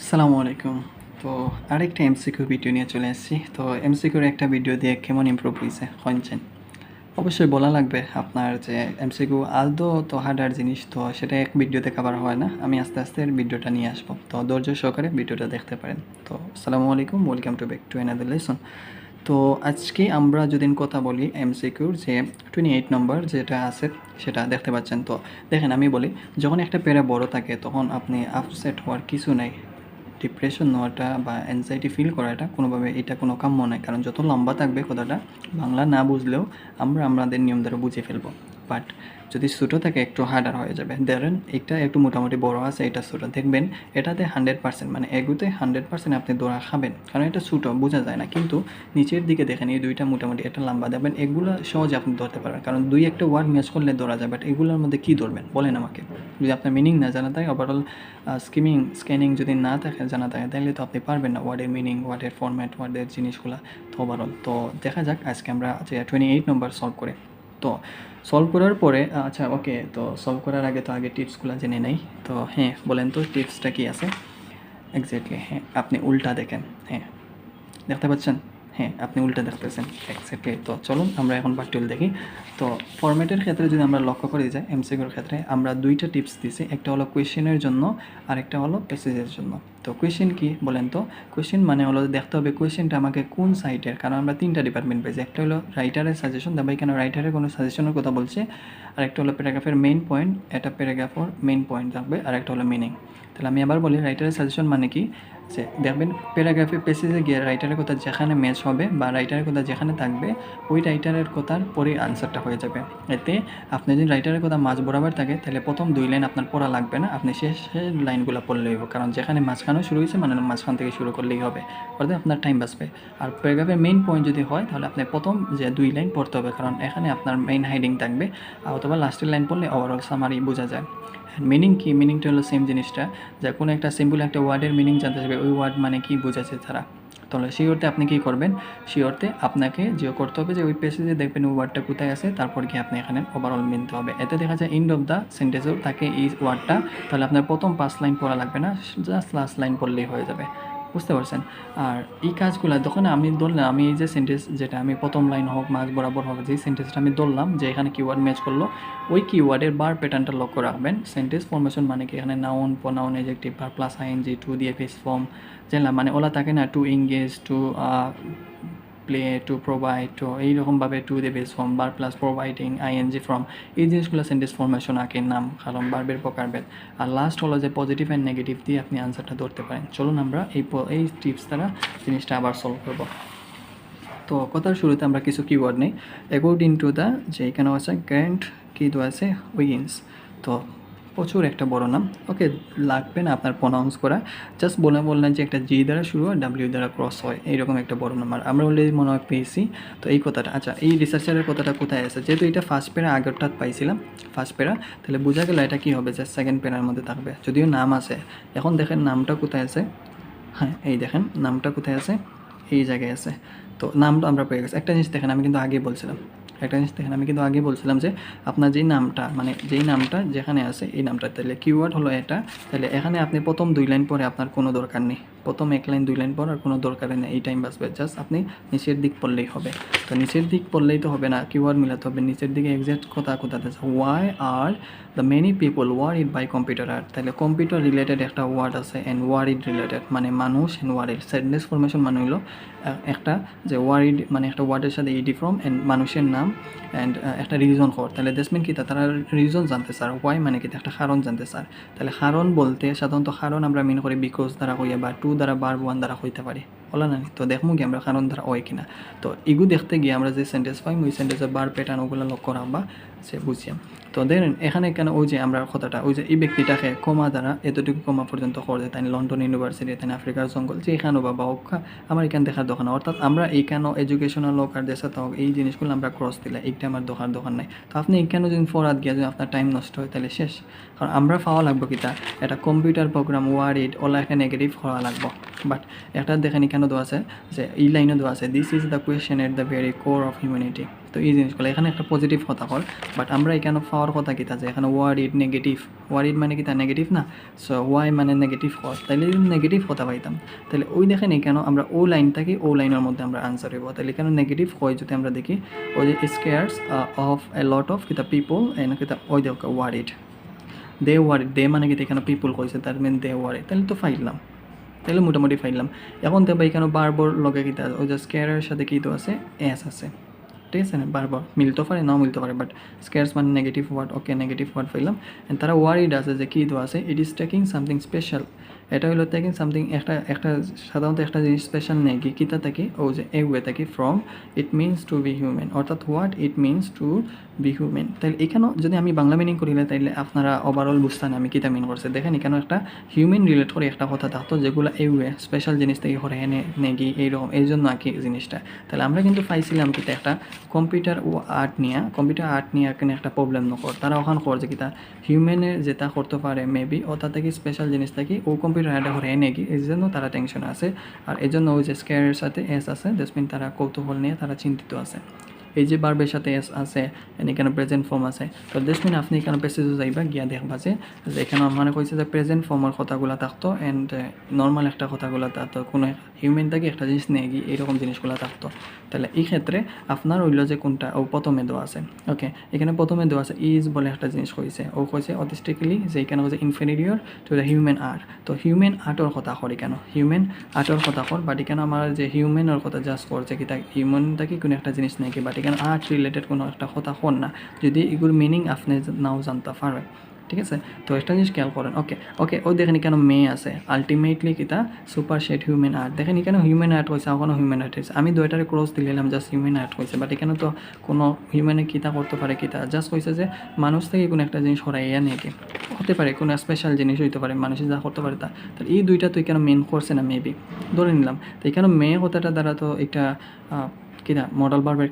আসসালামু আলাইকুম। তো আরেকটা এমসিকিউ ভিডিও নিয়ে চলে এসেছি তো এমসিকিউর একটা ভিডিও দিয়ে কেমন ইমপ্রুভ হয়েছে শুনছেন অবশ্যই বলা লাগবে আপনার যে এমসিকিউ আদৌ তো হার্ডার জিনিস, তো সেটা এক ভিডিওতে কাভার হয় না। আমি আস্তে আস্তে ভিডিওটা নিয়ে আসব। তো ধৈর্য সহকারে ভিডিওটা দেখতে পারেন। তো আসসালামু আলাইকুম welcome to back to another lesson তো আজকে আমরা যদি কথা বলি এমসিকিউর যে টোয়েন্টি এইট নম্বর যেটা আছে, সেটা দেখতে পাচ্ছেন। তো দেখেন আমি বলি, যখন একটা পেরা বড় থাকে, তখন আপনি আপসেট হওয়ার কিছু নেই। ডিপ্রেশন নেওয়াটা বা অ্যাংজাইটি ফিল করাটা কোনোভাবে এটা কোনো কাম্য নয়। কারণ যত লম্বা থাকবে কথাটা, বাংলা না বুঝলেও আমরা আমাদের নিয়ম দ্বারা বুঝে ফেলব। বাট যদি ছোটো থাকে, একটু হার্ডার হয়ে যাবে। ধরেন এটা একটু মোটামুটি বড় আছে, এটা ছোটো। দেখবেন, এটাতে হান্ড্রেড পার্সেন্ট মানে এগুতে হান্ড্রেড পার্সেন্ট আপনি দৌড়া খাবেন। কারণ এটা ছোটো, বোঝা যায় না। কিন্তু নিচের দিকে দেখেন, এই দুইটা মোটামুটি এটা লম্বা দেখবেন এগুলো সহজে আপনি ধরতে পারবেন। কারণ দুই একটা ওয়ার্ড ম্যাচ করলে ধরা যায় বাট এগুলোর মধ্যে কী ধরবেন? বলেন আমাকে। যদি আপনার মিনিং না জানা থাকে ওভারঅল স্কিমিং স্ক্যানিং যদি না থাকে, জানা থাকে, তাহলে তো আপনি পারবেন না ওয়ার্ডের মিনিং ওয়ার্ডের ফরম্যাট ওয়ার্ডের জিনিসগুলো। তো ওভারঅল তো দেখা যাক, আজকে আমরা যে টোয়েন্টি এইট নম্বর সলভ করে। তো সলভ করার পরে আচ্ছা ওকে তো সলভ করার আগে তো আগে টিপসগুলো জেনে নেই। তো হ্যাঁ বলেন তো টিপসটা কি আছে? এক্স্যাক্টলি হ্যাঁ আপনি উল্টা দেখেন হ্যাঁ। দেখতে পাচ্ছেন? হ্যাঁ আপনি উল্টা দেখতেছেন। এক্স্যাক্টলি তো চলুন আমরা এখন বাকটুল দেখি। তো ফরম্যাটের ক্ষেত্রে যদি আমরা লক্ষ্য করে যাই এমসিকিউর ক্ষেত্রে আমরা দুইটা টিপস দিছি। একটা হলো কোয়েশ্চেনের জন্য, আর একটা হলো প্যাসেজের জন্য। তো কোয়েশ্চেন কি বলেন তো? কোয়েশ্চেন মানে হলো দেখতে হবে কোয়েশ্চেনটা আমাকে কোন সাইটের কারণ আমরা তিনটা ডিপার্টমেন্ট পেয়েছি। একটা হলো রাইটারের সাজেশন দেবাই কেন রাইটারের কোনো সাজেশনের কথা বলছে। আর একটা হলো প্যারাগ্রাফের মেইন পয়েন্ট এটা প্যারাগ্রাফের মেইন পয়েন্ট থাকবে, আর একটা হলো মিনিং তাহলে আমি আবার বলি রাইটারের সাজেশন মানে কি? যে দেখবেন প্যারাগ্রাফে পেসেজে গিয়ে রাইটারের কথা যেখানে ম্যাচ হবে বা রাইটারের কথা যেখানে থাকবে, ওই রাইটারের কথার পরে আনসারটা হয়ে যাবে। এতে আপনি যদি রাইটারের কথা মাঝ বরাবর থাকে, তাহলে প্রথম দুই লাইন আপনার পড়া লাগবে না, আপনি শেষের লাইনগুলো পড়লেই হবে কারণ যেখানে মাঝখানেও শুরু হয়েছে মানে মাঝখান থেকে শুরু করলেই হবে। অর্থাৎ আপনার টাইম বাঁচবে। আর প্যারাগ্রাফের মেইন পয়েন্ট যদি হয়, তাহলে আপনি প্রথম যে দুই লাইন পড়তে হবে। কারণ এখানে আপনার মেইন হাইডিং থাকবে, অথবা লাস্টের লাইন পড়লে ওভারঅল সামারি বোঝা যায়। মিনিং কি? মিনিংটা হলো সেম জিনিসটা। যে কোনো একটা সিম্পল একটা ওয়ার্ডের মিনিং জানতে চাইবে, ওই ওয়ার্ড মানে কি বোঝাচ্ছে তারা। তাহলে সেই অর্থে আপনি কী করবেন? সেই অর্থে আপনাকে যে করতে হবে যে ওই পেসেজে দেখবেন ওই ওয়ার্ডটা কোথায় আছে, তারপর কি আপনি এখানে ওভারঅল মিনতে হবে। এতে দেখা যায় এন্ড অফ দ্য সেন্টেন্সেও থাকে এই ওয়ার্ডটা তাহলে আপনার প্রথম পাঁচ লাইন পড়া লাগবে না জাস্ট লাস্ট লাইন পড়লেই হয়ে যাবে। বুঝতে পারছেন। আর এই কাজগুলো যখন আমি ধরলাম, আমি এই যে সেন্টেন্স যেটা, আমি প্রথম লাইন হোক মাঝ বরাবর হোক, যে সেন্টেন্সটা আমি ধরলাম, যে এখানে কিওয়ার্ড ম্যাচ করল, ওই কিওয়ার্ডের বার প্যাটার্নটা লক্ষ্য রাখবেন। সেন্টেন্স ফর্মেশন মানে কি? এখানে নাউন প্রনাউন এজেক্টিভ বা প্লাস আইএনজি টু দিয়ে ফেস ফর্ম জানলাম মানে ওলা থাকে না to engage to play to provide তো এইরকমভাবে টু দিয়ে বেস ফর্ম বার প্লাস প্রোভাইডিং আইএনজি ফর্ম এই জিনিসগুলো সেন্টেন্স ফরমেশন আঁকে, নাম, কারণ বারবের প্রকারভেদ আর লাস্ট হলো যে পজিটিভ অ্যান্ড নেগেটিভ দিয়ে আপনি আনসারটা ধরতে পারেন। চলুন আমরা এই এই টিপস দ্বারা জিনিসটা আবার সলভ করব। তো কথার শুরুতে আমরা কিছু কিওয়ার্ড নেই। অ্যাকর্ডিং টু দ্য যে এখানেও আছে গ্র্যান্ড কি দেওয়া আছে উইগিন্স তো প্রচুর একটা বড় নাম। ওকে, লাগবে না আপনার প্রনাউন্স করা। জাস্ট বলে বললেন যে একটা জি দ্বারা শুরু হয় ডাব্লিউ দ্বারা ক্রস হয়। এইরকম একটা বড় নাম্বার আমরা অলরেডি মনে হয় পেয়েছি। তো এই কথাটা আচ্ছা এই রিসার্চারের কথাটা কোথায় আছে? যেহেতু এটা ফার্স্ট পেরা আগেরটা পাইছিলাম ফার্স্ট পেরা তাহলে বোঝা গেল এটা কী হবে? যে সেকেন্ড পেরার মধ্যে থাকবে যদিও নাম আছে। এখন দেখেন নামটা কোথায় আছে? হ্যাঁ এই দেখেন, নামটা কোথায় আছে? এই জায়গায় আছে। তো নামটা আমরা পেয়ে গেছি। একটা জিনিস দেখেন, আমি কিন্তু আগে বলছিলাম। একটা জিনিস দেখেন, আমি কিন্তু আগে বলছিলাম যে আপনার যেই নামটা মানে যেই নামটা যেখানে আছে এই নামটা, তাহলে কিওয়ার্ড হলো এটা, তাহলে এখানে আপনি প্রথম দুই লাইন পরে আপনার কোনো দরকার নেই। প্রথম এক লাইন, দুই লাইন পর আর কোনো দরকার নেই। এই টাইম বাঁচবে। জাস্ট আপনি নিচের দিক পড়লেই হবে। তো নিচের দিক পড়লেই তো হবে না। কিওয়ার্ড মিলাতে হবে। নিচের দিকে এক্সাক্ট কথা কোথাতে আছে why are the many people worried by computer আর তাহলে কম্পিউটার রিলেটেড একটা ওয়ার্ড আছে অ্যান্ড ওয়ার ইট রিলেটেড মানে মানুষ অ্যান্ড ওয়ারিড সেডনেস ফরমেশন মানে হলো একটা যে ওয়ার ইড মানে একটা ওয়ার্ডের সাথে ইডি ফ্রম অ্যান্ড মানুষের নাম অ্যান্ড একটা রিজন কর তাহলে দেশমিন কি? তারা রিজন জানতে স্যার ওয়াই মানে কি? একটা কারণ জানতে স্যার তাহলে কারণ বলতে সাধারণত কারণ আমরা মিন করি বিকজ দ্বারা হইয়া বা টু দ্বারা বার ওয়ান দ্বারা হইতে পারে। বলা না তো দেখব কি আমরা কারণ দ্বারা হয় কিনা। তো ইগু দেখতে গিয়ে আমরা যে সেন্টেন্স পাই ওই সেন্টেন্সের বার প্যাটার্ন ওগুলো লক্ষ্য রাখবা, সে বুঝিয়াম তো দেখেন এখানে কেন ওই যে আমরা কথাটা, ওই যে এই ব্যক্তিটাকে কমা দ্বারা এতটুকু কমা পর্যন্ত করে তাই লন্ডন ইউনিভার্সিটি, তাই আফ্রিকার জঙ্গল, যে এখানেও বা বা হোক, আমার এখানে দেখার দোকান অর্থাৎ আমরা এইখানেও এডুকেশনাল হোক আর দেশে হোক এই জিনিসগুলো আমরা ক্রস দিলে, এইটা আমার দোকান দোকান নাই। তো আপনি এখানে যদি ফরাত গিয়ে যদি আপনার টাইম নষ্ট হয়, তাহলে শেষ। কারণ আমরা পাওয়া লাগবো কিতা একটা কম্পিউটার প্রোগ্রাম ওয়ার্ড ওলা একটা নেগেটিভ হওয়া লাগবো। বাট একটা দেখেন এখানে দেওয়া আছে, যে এই লাইনে দেওয়া আছে this is the question at the very core of humanity তো এই জিনিসগুলো, এখানে একটা পজিটিভ কথা কর বাট আমরা এখানে পাওয়ার কথা কিতা যে এখানে ওয়ারিড নেগেটিভ ওয়ারিড মানে কিতা নেগেটিভ না? সো ওয়াই মানে নেগেটিভ হওয়ার তাহলে নেগেটিভ কথা পাইতাম তাহলে ওই দেখেন এখানে আমরা ও লাইন থাকি ও লাইনের মধ্যে আমরা আনসার হইব। তাহলে এখানে নেগেটিভ হয় যদি আমরা দেখি, ওই যে scares of a lot of কিতা পিপল এন কিতা ওই দেখ ওয়ারিড দে ওয়ারিড দে মানে কি এখানে পিপল কইছে তার মেন দে ওয়ারিড তাহলে তো ফাইলাম তাহলে মোটামুটি ফাইলাম। এখন দেখবা এখানে বারবার লগে কিতা ওই যে স্কেয়ারের সাথে কি তো আছে? এস আছে। ঠিক আছে বারবার মিলতে পারে নাও মিলতে পারে বাট স্কেয়ার্স মানে negative word okay negative word পাইলাম অ্যান্ড তারা ওয়ারিড আছে যে কী দেওয়া আছে it is taking something special এটা হলো টেকিং সামথিং একটা একটা, সাধারণত একটা জিনিস স্পেশাল নেই, কি কিতা থাকি? ও যে এ ওয়ে থাকি from it means to be human অর্থাৎ what it means to be human তাহলে এখানেও যদি আমি বাংলা মিনিং করিলে তাইলে আপনারা ওভারঅল বুঝতেন আমি কিতা মিন করছে। দেখেন এখানেও একটা হিউম্যান রিলেট করে একটা কথা থাকতো, যেগুলো ওয়ে স্পেশাল জিনিস থেকে হরে এনে, নেগি, এইরকম, এই জন্য আর কি জিনিসটা। তাহলে আমরা কিন্তু পাইছিলাম কিতা একটা কম্পিউটার ও আর্ট নিয়ে কম্পিউটার আর্ট নিয়ে কিন্তু একটা প্রবলেম নকর। তারা ওখান কর যে কিতা হিউম্যানের যেটা করতে পারে মেবি ও কি স্পেশাল জিনিস থাকি, ও কম্পিউটার আর্টে এনে কি এই জন্য তারা টেনশন আছে। আর এই জন্য ওই যে স্কেয়ারের সাথে এস আছে দ্যাটস তারা কৌতূহল নিয়ে তারা চিন্তিত আছে। এই যে বার্বের সাথে এস আছে, এখানে প্রেজেন্ট ফর্ম আছে। তো দেশ মিন আপনি এখানে পেসেজে যাইবা, গিয়া দেখবা যে এখানে মানে কইছে যে প্রেজেন্ট ফর্মের কথাগুলো থাকতো অ্যান্ড নর্মাল একটা কথাগুলো থাকতো। কোনো হিউম্যান থেকে, একটা জিনিস নেই গিয়ে এইরকম জিনিসগুলো থাকতো। তাহলে এই ক্ষেত্রে আপনার হইল যে কোনটা, ও প্রথমে দেওয়া আছে। ওকে এখানে প্রথমে দেওয়া আছে ইজ বলে একটা জিনিস কইছে। ও কইছে অটিস্টিক্যালি যে এখানে কইছে ইনফেরিয়র টু হিউম্যান আর্ট তো হিউম্যান আর্টর কথা করি কেন? হিউম্যান আর্টর কথা কর বাট এখানে আমার যে হিউম্যানের কথা জাস্ট করছে কি তা হিউম্যান থাকি কোনো একটা জিনিস নাকি বাট এখানে আর্ট রিলেটেড কোনো একটা কথা হন না। যদি এগুলোর মিনিং আপনি নাও জানতে পারবেন ঠিক আছে? তো একটা জিনিস খেয়াল করেন ওকে ওকে ও দেখেন কেন মেয়ে আছে। আলটিমেটলি কিতা? সুপার শেড হিউম্যান আর্ট দেখেন এখানে হিউম্যান আর্ট হয়েছে এখনও হিউম্যান আর্ট হয়েছে আমি দুইটারে ক্রস দিলাম জাস্ট হিউম্যান আর্ট হয়েছে বাট এখানে তো কোনো হিউম্যানে কিতা করতে পারে কিতা? জাস্ট হয়েছে যে, মানুষ থেকে কোনো একটা জিনিস হরাইয়া নাকি হতে পারে, কোনো স্পেশাল জিনিস হইতে পারে মানুষের যা করতে পারে তা। এই দুইটা তো এখানে মেন করছে না মেবি ধরে নিলাম। তো এখানে মেয়ে কথাটা দ্বারা তো একটা কিনা মডেল বারবার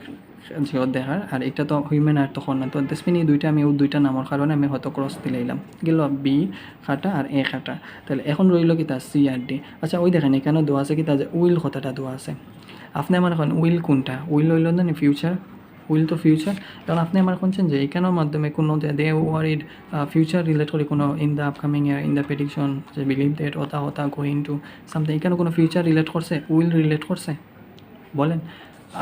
জিও দেখার আর এটা তো হিউম্যান আর তখন না তো দেশমিন এই দুইটা আমি ও দুইটা নামর কারণে আমি হয়তো ক্রস দিলাইলাম। গেল বি, খাটা আর এ, খাটা। তাহলে এখন রইল কি তা সি আর ডি। আচ্ছা ওই দেখেন এখানে দোয়া আছে কি তা যে উইল কথাটা দোয়া আছে। আপনি আমার এখন উইল কোনটা? উইল হইল না ফিউচার উইল তো ফিউচার কারণ আপনি আমার শুনছেন যে এখানেও মাধ্যমে কোনো দে ওয়ারিড ফিউচার রিলেট করে কোনো in the upcoming year in the prediction যে বিলিভ দ্যাট ওতা ওতা গোয়িং টু সামথিং এখানে কোনো ফিউচার রিলেট করছে উইল রিলেট করছে বলেন।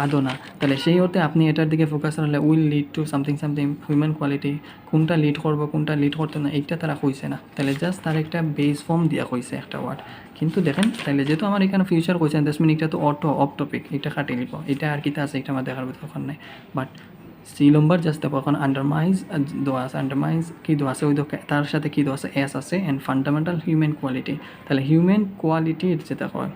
আদৌ না। তাহলে সেই হতে আপনি এটার দিকে ফোকাস রাখলে will lead to something something human quality কোনটা লিড করব, কোনটা লিড করতে না, এইটা তারা কইছে না। তাহলে জাস্ট তার একটা বেস ফর্ম দিয়া কইছে একটা ওয়ার্ড কিন্তু দেখেন, তাহলে যেহেতু আমার এখানে ফিউচার কইছেন দশ মিনিট তো অটো অফ টপিক এটা কাটিয়ে নিব। এটা আর কিতা আছে, এটা আমার দেখার তখন নাই। বাট সি নম্বর জাস্ট দেখো এখন আন্ডারমাইজ দোয়া আছে আন্ডারমাইজ কী দোয়া আছে, ওই দো তার সাথে কী দোয়া আছে এস আছে অ্যান্ড ফান্ডামেন্টাল হিউম্যান কোয়ালিটি তাহলে হিউম্যান কোয়ালিটির যেটা হয়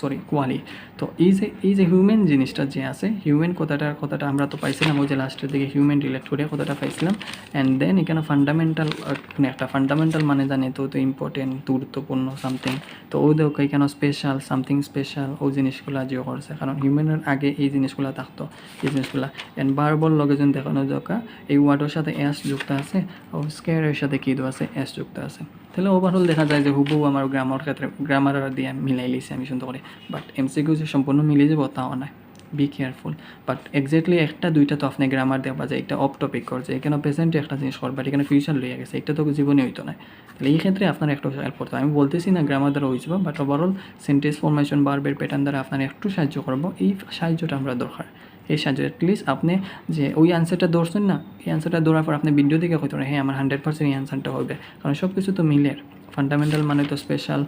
সরি কোয়ালি তো এই যে এই যে হিউম্যান জিনিসটা যে আছে হিউম্যান কথাটার কথাটা আমরা তো পাইছিলাম, ওই যে লাস্টের দিকে হিউম্যান রিলেট করে কথাটা পাইছিলাম। অ্যান্ড দেন এখানে ফান্ডামেন্টাল মানে একটা ফান্ডামেন্টাল মানে জানি তো তো ইম্পর্টেন্ট গুরুত্বপূর্ণ সামথিং তো ও দেখো এখানে স্পেশাল সামথিং স্পেশাল ও জিনিসগুলো জিও করছে। কারণ হিউম্যানের আগে এই জিনিসগুলো থাকতো, এই জিনিসগুলো। অ্যান্ড বারবার লগে যেন দেখানো দরকার, এই ওয়ার্ডের সাথে অ্যাস যুক্ত আছে, ও স্কেয়ারের সাথে কী আছে অ্যাস যুক্ত আছে। তাহলে ওভারঅল দেখা যায় যে হুবহু আমার গ্রামার ক্ষেত্রে গ্রামার দিয়ে মিলাই লিছি আমি সুন্দর করে। বাট এমসিকিউ যে সম্পূর্ণ মিলে যাব, তাও নয়। বি কেয়ারফুল বাট এক্স্যাক্টলি একটা, দুইটা তো আপনি গ্রামার দেখবা যায় একটা অফ টপিক করছে এখানে প্রেজেন্টে একটা জিনিস করবা এখানে ফিউচার লইয়া গেছে। এটা তো জীবনে হইতো না। তাহলে এই ক্ষেত্রে আপনার একটু হেল্প করতে আমি বলতেছি না গ্রামার দ্বারা হয়ে যাব বাট ওভারঅল সেন্টেন্স ফরমেশন বারবের প্যাটার্ন দ্বারা আপনার একটু সাহায্য করব। এই সাহায্যটা আমরা দরকার। এই সাহায্য অ্যাটলিস্ট আপনি যে ওই অ্যান্সারটা ধরছেন না, এই অ্যান্সারটা ধরার পর আপনি ভিডিও দিকে হয়তো হ্যাঁ আমার হান্ড্রেড পার্সেন্ট এই অ্যান্সারটা হবে। কারণ সব কিছু তো মিলের ফান্ডামেন্টাল মানে তো স্পেশাল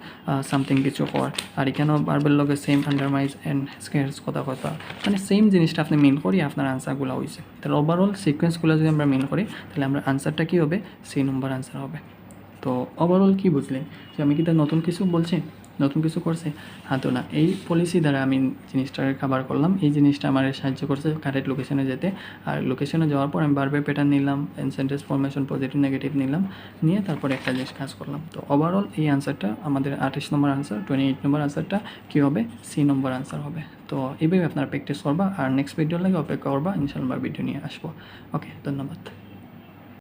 সামথিং কিছু কর। আর এখানেও বারবার লগে সেম আন্ডারমাইজ অ্যান্ড স্কেয়ার্স কথা কথা। মানে সেম জিনিসটা আপনি মিন করি, আপনার আনসারগুলো হয়েছে তাহলে ওভারঅল সিকোয়েন্সগুলো যদি আমরা মিন করি, তাহলে আমরা আনসারটা কী হবে? সেই নম্বর আনসার হবে। তো ওভারঅল কী বুঝলেন? যে আমি কি তার নতুন কিছু বলছি? নতুন কিছু করছে? হ্যাঁ তো না, এই পলিসি দ্বারা আমি জিনিসটাকে কাভার করলাম। এই জিনিসটা আমার সাহায্য করছে কারেক্ট লোকেশনে যেতে। আর লোকেশনে যাওয়ার পর আমি বারবার প্যাটার্ন নিলাম সেন্টেন্স ফরমেশন পজিটিভ নেগেটিভ নিলাম। নিয়ে তারপরে একটা জিনিস কাজ করলাম। তো ওভারঅল এই আনসারটা আমাদের আঠাশ number answer twenty eight number আনসারটা কী হবে? সি নম্বর আনসার হবে। তো এইভাবে আপনারা প্র্যাকটিস করবা, আর নেক্সট ভিডিও লাগে অপেক্ষা করবা। ইনশাল্লাহ ভিডিও নিয়ে আসব। ওকে ধন্যবাদ।